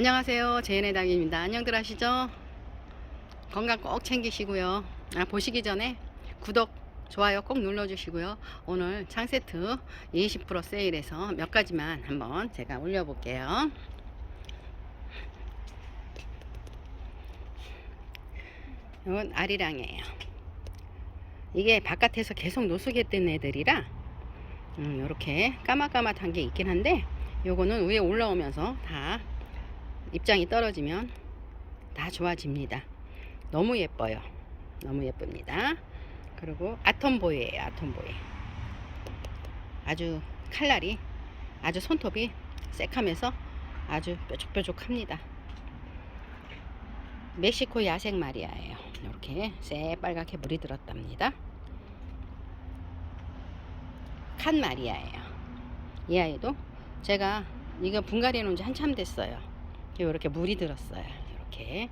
안녕하세요. 제인의 닭입니다. 안녕들 하시죠? 건강 꼭 챙기시고요. 아, 보시기 전에 구독, 좋아요 꼭 눌러 주시고요. 오늘 창세트 20% 세일해서 몇 가지만 한번 제가 올려 볼게요. 이건 아리랑이에요. 이게 바깥에서 계속 노숙했던 애들이라 음, 이렇게 까맣까맣한 게 있긴 한데 요거는 위에 올라오면서 다 입장이 떨어지면 다 좋아집니다. 너무 예뻐요. 너무 예쁩니다. 그리고 아톰보이예요. 아톰보이. 아주 칼날이 아주 손톱이 새카면서 아주 뾰족뾰족합니다. 멕시코 야생 마리아예요. 이렇게 새빨갛게 물이 들었답니다. 칸 마리아예요. 이 아이도 제가 이거 분갈이 놓은 지 한참 됐어요. 이렇게 물이 들었어요. 이렇게.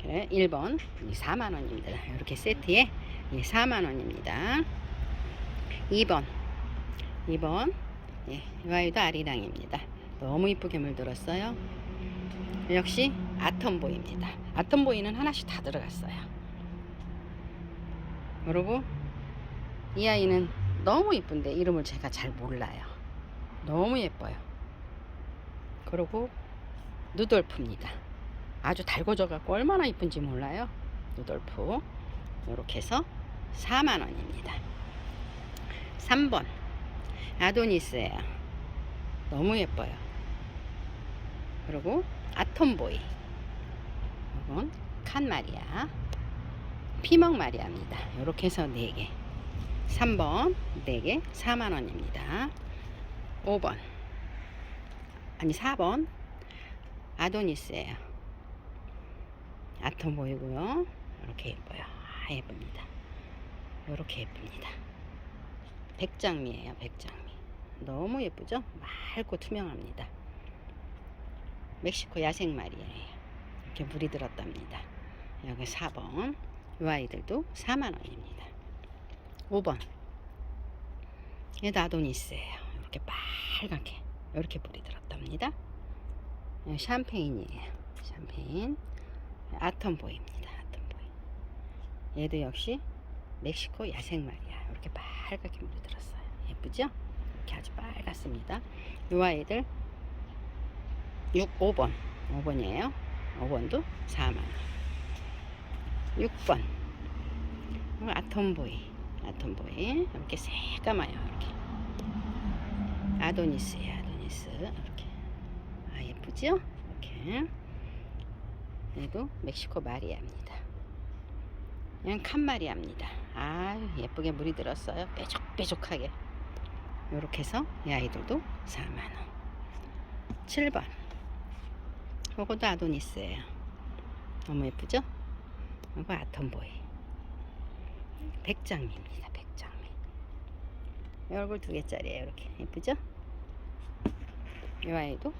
그래, 1번 4만원입니다. 이렇게 세트에 4만원입니다. 2번 2번 예, 이 아이도 아리랑입니다. 너무 이쁘게 물들었어요. 역시 아톰보이입니다. 아톰보이는 하나씩 다 들어갔어요. 그리고 이 아이는 너무 이쁜데 이름을 제가 잘 몰라요. 너무 예뻐요. 그리고 누돌프입니다. 아주 달궈져 갖고 얼마나 이쁜지 몰라요. 누돌프. 이렇게 해서 4만 원입니다. 3번 아도니스예요. 너무 예뻐요. 그리고 아톰보이. 이건 칸마리아. 피먹마리아입니다. 이렇게 해서 4개. 3번 4개 4만원입니다. 5번 아니 4번 아도니스예요. 아톰 보이고요. 이렇게 예뻐요. 아 예쁩니다. 이렇게 예쁩니다. 백장미예요. 백장미. 너무 예쁘죠? 맑고 투명합니다. 멕시코 야생 말이에요. 이렇게 물이 들었답니다. 여기 4번. 이 아이들도 4만원입니다. 5번. 얘도 아도니스예요. 이렇게 빨갛게 이렇게 물이 들었답니다. 예, 샴페인이에요. 샴페인. 아톰보이입니다. 아톰보이. 얘도 역시 멕시코 야생말이야. 이렇게 빨갛게 물이 들었어요. 예쁘죠? 이렇게 아주 빨갛습니다. 이 아이들 6, 5번. 5번이에요. 5번도 4만원. 6번. 아톰보이. 아톰보이. 이렇게 새까마요. 이렇게. 아도니스예요. 아도니스. 예쁘죠? 이렇게. 얘도 멕시코 마리아입니다. 그냥 칸마리아입니다. 아 예쁘게 물이 들었어요. 뾰족뾰족하게. 이렇게 해서 이 아이들도 4만원. 7번. 요것도 아도니스예요. 너무 예쁘죠? 이거 아톰보이. 백장미입니다. 백장미. 이 얼굴 두 개짜리예요. 이렇게 예쁘죠? 이 아이도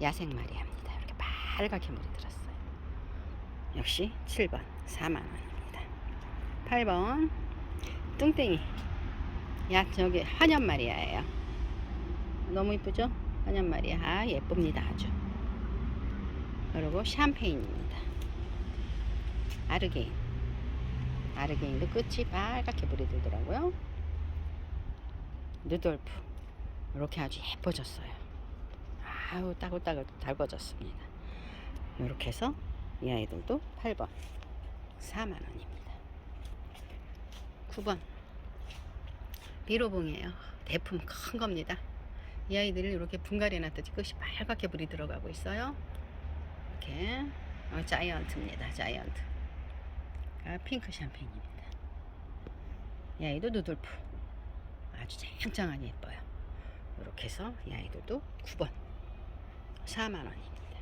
야생 마리아입니다. 이렇게 빨갛게 물이 들었어요. 역시 7번 4만 원입니다. 8번 뚱땡이 야 저기 환연 마리아예요. 너무 이쁘죠? 환연 마리아 아 예쁩니다 아주. 그리고 샴페인입니다. 아르게인 아르게인도 끝이 빨갛게 물이 들더라고요. 누돌프 이렇게 아주 예뻐졌어요. 아우 따글따글 달궈졌습니다. 이렇게 해서 이 아이들도 8번 4만원입니다. 9번 비로봉이에요. 대품 큰 겁니다. 이 아이들을 이렇게 분갈이 놨더니 끝이 빨갛게 불이 들어가고 있어요. 이렇게 어, 자이언트입니다. 자이언트. 아, 핑크 샴페인입니다. 이 아이도 누돌프. 아주 짱짱하니 예뻐요. 이렇게 해서 이 아이들도 9번 4만원입니다.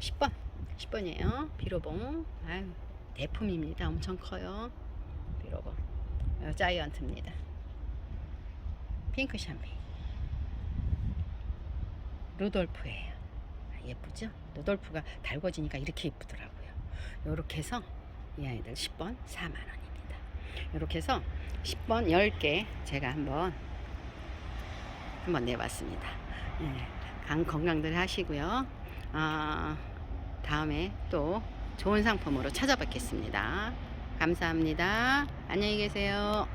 10번 10번이에요. 비로봉. 아유, 대품입니다. 엄청 커요. 비로봉. 어, 자이언트입니다. 핑크 샴페인. 루돌프예요. 아, 예쁘죠? 루돌프가 달궈지니까 이렇게 예쁘더라고요. 이렇게 해서 이 아이들 10번 4만원입니다. 이렇게 해서 10번 10개 제가 한번 한번 내봤습니다. 예, 강 건강들 하시고요. 아, 다음에 또 좋은 상품으로 찾아뵙겠습니다. 감사합니다. 안녕히 계세요.